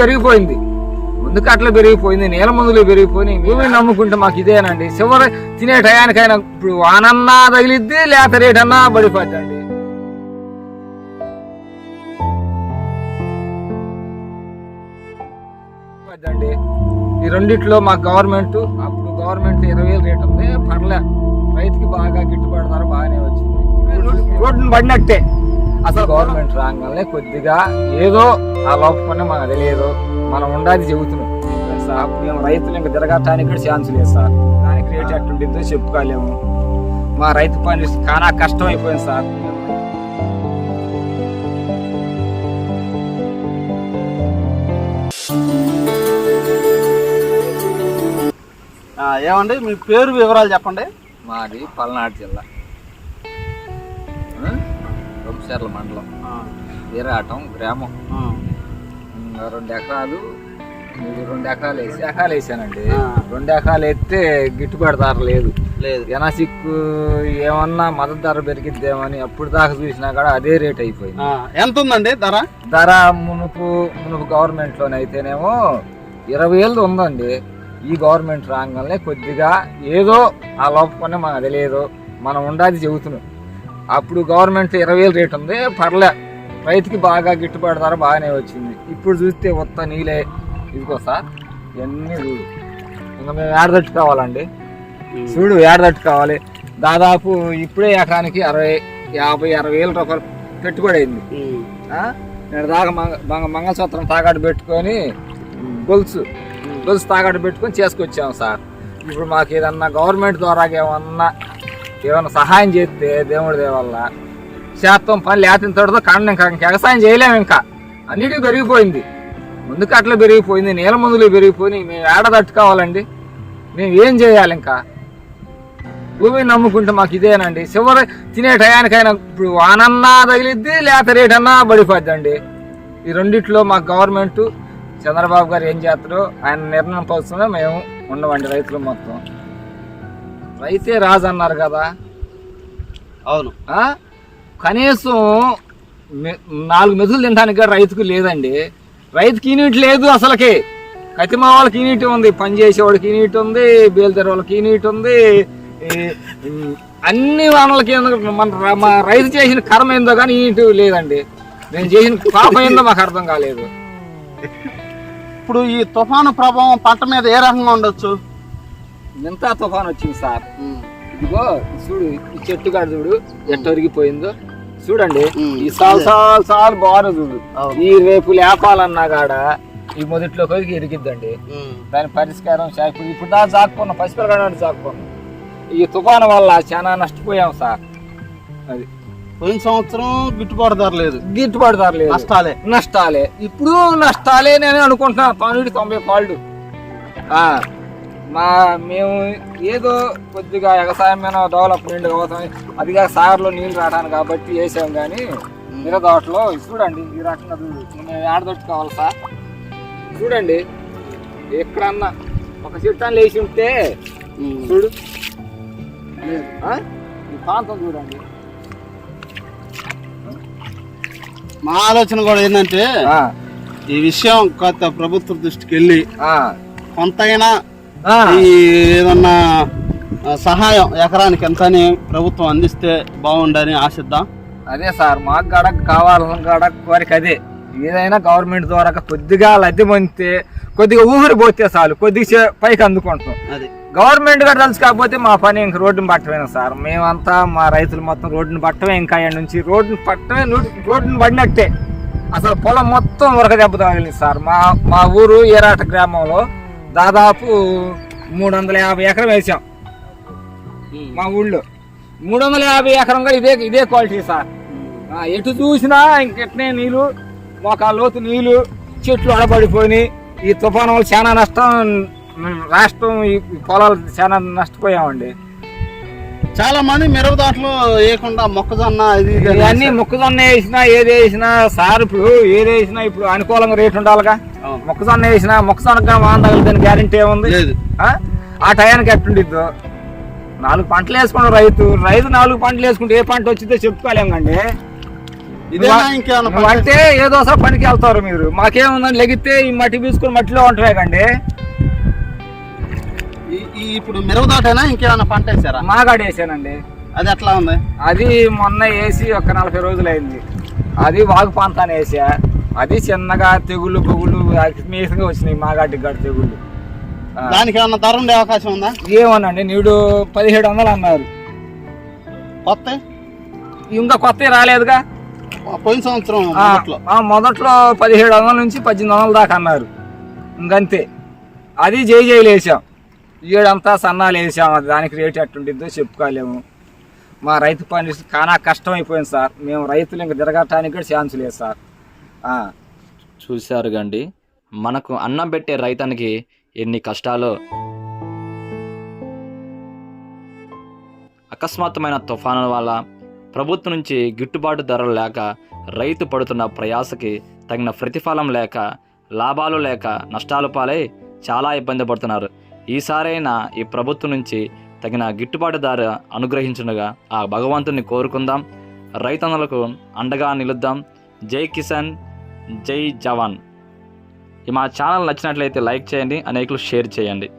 పెరిగిపోయింది. ముందుకు అట్లా పెరిగిపోయింది నేల మందులు పెరిగిపోయినాయి. భూమిని నమ్ముకుంటే మాకు ఇదేనండి. చివరి తినే టయానికైనా ఇప్పుడు వానన్నా తగిలిద్ది లేత రేటన్నా పడిపోద్దండి. పడిపోద్దండి ఈ రెండిట్లో మా గవర్నమెంట్ అప్పుడు గవర్నమెంట్ ఇరవై వేలు రేట్ ఉంది. పర్లే రైతుకి బాగా గిట్టుబాటు ధర బాగానే వచ్చింది. రోడ్డును పడినట్టే. అసలు గవర్నమెంట్ రాగానే కొద్దిగా ఏదో ఆ లోపకుండా మనకు తెలియదు. మనం ఉండాలి చెబుతున్నాం. సార్. మేము రైతులు ఇంకా తిరగటానికి ఛాన్స్ లేదు సార్. దానికి రేట్ ఎట్టుంటుందో చెప్పుకోలేము. మా రైతు పని చాలా కష్టం అయిపోయింది సార్. ఏమండి మీ పేరు వివరాలు చెప్పండి. మాది పల్నాడు జిల్లా. వంశర్ల మండలం. వీరాటం గ్రామం. రెండు ఎకరాలు రెండు ఎకరాలు వేసి ఎకరాలు వేసానండి. రెండు ఎకరాలు ఎత్తే గిట్టుబాటు ధర లేదు. లేదు. ఎనాసిక్కు ఏమన్నా మద్దతు ధర పెరిగిద్దేమని అప్పుడు దాకా చూసినా కూడా అదే రేట్ అయిపోయింది. ఎంత ఉందండి ధర? ధర మునుపు మునుపు గవర్నమెంట్ అయితేనేమో ఇరవై ఏళ్ళు ఉందండి. ఈ గవర్నమెంట్ రాగానే కొద్దిగా ఏదో ఆ లోపకుండా మనకు తెలియదు. మనం ఉండాలి చెబుతున్నాం. అప్పుడు గవర్నమెంట్ ఇరవై వేలు రేట్ ఉంది. పర్లే రైతుకి బాగా గిట్టుబాటు ధర బాగానే వచ్చింది. ఇప్పుడు చూస్తే ఉత్త నీలే. ఇదిగో సార్ ఇవన్నీ చూడు. ఇంకా మేము ఏడ తట్టుకోవాలండి? చూడు ఏడ తట్టుకోవాలి. దాదాపు ఇప్పుడే ఎకరానికి అరవై యాభై అరవై వేల రూపాయలు పెట్టుబడి అయింది? నేను దాకా మంగ మంగ- మంగళసూత్రం తాగాడు పెట్టుకొని గొలుసు గొలుసు తాగాడు పెట్టుకొని చేసుకొచ్చాము సార్. ఇప్పుడు మాకు ఏదన్నా గవర్నమెంట్ ద్వారా ఏమన్నా ఏమైనా సహాయం చేస్తే దేవుడి దయ వల్ల శాతం పని లేతిన తోటతో కాండం ఇంకా ఇంకా వ్యవసాయం చేయలేము ఇంకా. అన్నిటికీ పెరిగిపోయింది. ముందుకు అట్లా పెరిగిపోయింది నీల మందులు పెరిగిపోయినాయి. మేము ఏడ తట్టుకోవాలండి? మేము ఏం చేయాలి ఇంకా? భూమిని నమ్ముకుంటే మాకు ఇదేనండి. చివరి తినే టయానికైనా ఇప్పుడు వానన్నా తగిలిద్ది లేత రేటన్నా పడిపోద్దండి. ఈ రెండిట్లో మా గవర్నమెంట్ చంద్రబాబు గారు ఏం చేస్తారో ఆయన నిర్ణయం పోస్తున్నా మేము ఉండమండి రైతులు మొత్తం. రైతే రాజు అన్నారు కదా అవును? కనీసం నాలుగు మెతులు తినడానికి రైతుకు లేదండి. రైతుకి యూనిట్ లేదు అసలుకి. కతిమా వాళ్ళకి యూనిట్ ఉంది పని చేసేవాళ్ళకి యూనిట్ ఉంది బేల్దర్ వాళ్ళకి యూనిట్ ఉంది. అన్ని ఏందో మన మా రైతు చేసిన కర్మ ఏందో కానీ యూనిట్ లేదండి. నేను చేసిన పాపం ఏందో మాకు అర్థం కాలేదు. ఇప్పుడు ఈ తుఫాను ప్రభావం పంట మీద ఏ రకంగా ఉండొచ్చు? ఎంత తుఫాన్ వచ్చింది సార్? ఇదిగో చూడు ఈ చెట్టు కాడ చూడు ఎట్ట ఒరిగిపోయిందో. చూడండి. ఈ సాల్ సాల్ సాల్ బాగా చూడు. ఈ రేపు లేపాలన్నా కాడ ఈ మొదట్లో కొరికి ఇరిగిద్దండి దాని పరిష్కారం ఇప్పుడు ఇప్పుడు దాకా జాక్కున్నాం పసిపిల్లగాడు జాక్కున్నాం ఈ తుఫాను వల్ల చాలా నష్టపోయాం సార్. అది. పోయిన సంవత్సరం గిట్టుబాటు ధర లేదు. గిట్టుబాటు ధర లేదు. నష్టాలే. నష్టాలే. ఇప్పుడు నష్టాలే నేను అనుకుంటున్నా తొమ్మిది తొంభై పాళ్ళు. ఆ, మా మేము ఏదో కొద్దిగా వ్యవసాయం మీద డెవలప్మెంట్ అవుతాం అదిగా సాగర్లో నీళ్ళు రావడానికి కాబట్టి వేసాం కానీ మిరదోటలో చూడండి ఈ రకంగా మేము ఏడదొట్టుకోవాలి సార్. చూడండి ఎక్కడన్నా ఒక చెట్టు లేచి ఉంటే చూడు. ప్రాంతం చూడండి. మా ఆలోచన కూడా ఏంటంటే ఈ విషయం కొత్త ప్రభుత్వ దృష్టికి వెళ్ళి కొంతైనా. ఈ ఏదన్నా సహాయం ఎకరానికి ఎంత అని ప్రభుత్వం అందిస్తే బాగుండని ఆశిద్దాం? అదే సార్ మాకు గడ కావాలని గడ కోరిక అదే. ఏదైనా గవర్నమెంట్ ద్వారా కొద్దిగా లబ్ధి పొందితే కొద్దిగా ఊపిరి పోతే చాలు కొద్దిగా పైకి అందుకుంటాం. అది. గవర్నమెంట్ గారు తెలుసు కాకపోతే మా పని ఇంక రోడ్డుని పట్టమేనా సార్? మేమంతా మా రైతులు మొత్తం రోడ్డుని పట్టమే ఇంకా ఆయన నుంచి. రోడ్డుని పట్టమే రోడ్డుని పడినట్టే. అసలు పొలం మొత్తం ఉరక దెబ్బ తగిలింది సార్. మా మా ఊరు ఏరాట గ్రామంలో దాదాపు మూడు వందల యాభై ఎకరం వేసాం. మా ఊళ్ళో. మూడు వందల యాభై ఎకరం కూడా ఇదే ఇదే క్వాలిటీ సార్. ఎటు చూసినా ఇంకెట్నే నీళ్ళు ఒక లోతు నీళ్ళు చెట్లు అడబడిపోయినాయి ఈ తుఫాను వల్ల చాలా నష్టం రాష్ట్రం ఈ పొలాలు చాలా నష్టపోయామండి. చాలా మంది మిరప దాంట్లో వేయకుండా మొక్కజొన్న ఇది ఇవన్నీ మొక్కజొన్న వేసినా ఏది వేసినా సార్ ఇప్పుడు ఏది వేసినా ఇప్పుడు అనుకూలంగా రేటు ఉండాలిగా. మొక్కజొన్న వేసినా మొక్కజొన్న వాన తగిలిదని గ్యారంటీ ఏముంది? లేదు. ఆ? టయానికి ఎట్టుండిద్దో నాలుగు పంటలు వేసుకున్న రైతు రైతు నాలుగు పంటలు వేసుకుంటే ఏ పంట వచ్చిందో చెప్పుకోలేం కండి. ఇదేనా ఇంకేమన్నా నువ్వు అంటే ఏదో ఒకసారి పనికి వెళ్తారు మీరు. మాకేముందని లెగితే ఈ మట్టి తీసుకుని మట్టిలో ఉంటామే కండి. ఈ- ఇప్పుడు మిరవదాటైనా ఇంకేమైనా పంట వేసారా? మాగాడు వేసానండి. అది ఎట్లా ఉంది? అది మొన్న వేసి ఒక నలభై రోజులు అయింది అది వాగు ప్రాంతాన్ని వేసా. అది చిన్నగా తెగుళ్ళు పొగుళ్ళు మీసంగా వచ్చినాయి మాగాటి గడు తెగుళ్ళు. దానికి ఏమన్నా ధర ఉండే అవకాశం ఉందా? ఏమోనండి నీడు పదిహేడు వందలు అన్నారు. కొత్త? ఇంకా కొత్త రాలేదుగా? పోయిన సంవత్సరం మొదట్లో పదిహేడు వందల నుంచి పద్దెనిమిది వందల దాకా అన్నారు. ఇంకంతే. అది జై జైలు వేసాం. ఈడంతా సన్నాలు వేసాము దానికి రేట్ ఎట్టుండిద్దో చెప్పుకోలేము. మా రైతు పని చాలా కష్టం అయిపోయింది సార్. మేము రైతులు ఇంకా తిరగటానికి కూడా ఛాన్స్ లేదు సార్. చూశారు గండి. మనకు అన్నం పెట్టే రైతానికి ఎన్ని కష్టాలు. అకస్మాత్తమైన తుఫానుల వల్ల ప్రభుత్వం నుంచి గిట్టుబాటు ధరలు లేక రైతు పడుతున్న ప్రయాసకి తగిన ప్రతిఫలం లేక లాభాలు లేక నష్టాలు పాలై చాలా ఇబ్బంది పడుతున్నారు. ఈసారైనా ఈ ప్రభుత్వం నుంచి తగిన గిట్టుబాటు ధర అనుగ్రహించుండగా ఆ భగవంతుని కోరుకుందాం. రైతన్నులకు అండగా నిలుద్దాం. జై కిసాన్ జై జవాన్. ఈ మా ఛానల్ నచ్చినట్లయితే లైక్ చేయండి అనేకులు షేర్ చేయండి.